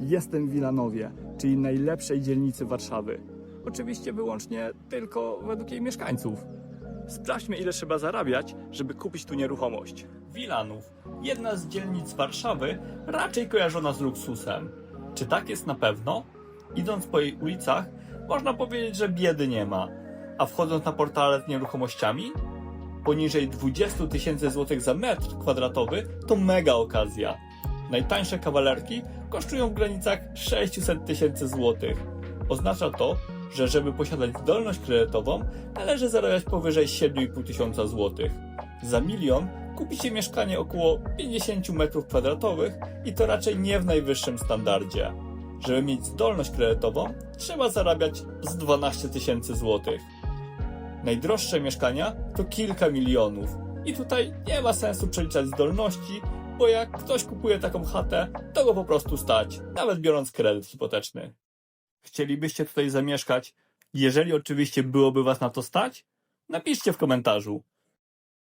Jestem w Wilanowie, czyli najlepszej dzielnicy Warszawy. Oczywiście wyłącznie tylko według jej mieszkańców. Sprawdźmy, ile trzeba zarabiać, żeby kupić tu nieruchomość. Wilanów, jedna z dzielnic Warszawy, raczej kojarzona z luksusem. Czy tak jest na pewno? Idąc po jej ulicach, można powiedzieć, że biedy nie ma. A wchodząc na portale z nieruchomościami, poniżej 20 tysięcy złotych za metr kwadratowy to mega okazja. Najtańsze kawalerki kosztują w granicach 600 tysięcy złotych. Oznacza to, że żeby posiadać zdolność kredytową, należy zarabiać powyżej 7,5 tysiąca złotych. Za milion kupicie mieszkanie około 50 metrów kwadratowych i to raczej nie w najwyższym standardzie. Żeby mieć zdolność kredytową, trzeba zarabiać z 12 tysięcy złotych. Najdroższe mieszkania to kilka milionów. I tutaj nie ma sensu przeliczać zdolności, bo jak ktoś kupuje taką chatę, to go po prostu stać, nawet biorąc kredyt hipoteczny. Chcielibyście tutaj zamieszkać? Jeżeli oczywiście byłoby was na to stać, napiszcie w komentarzu.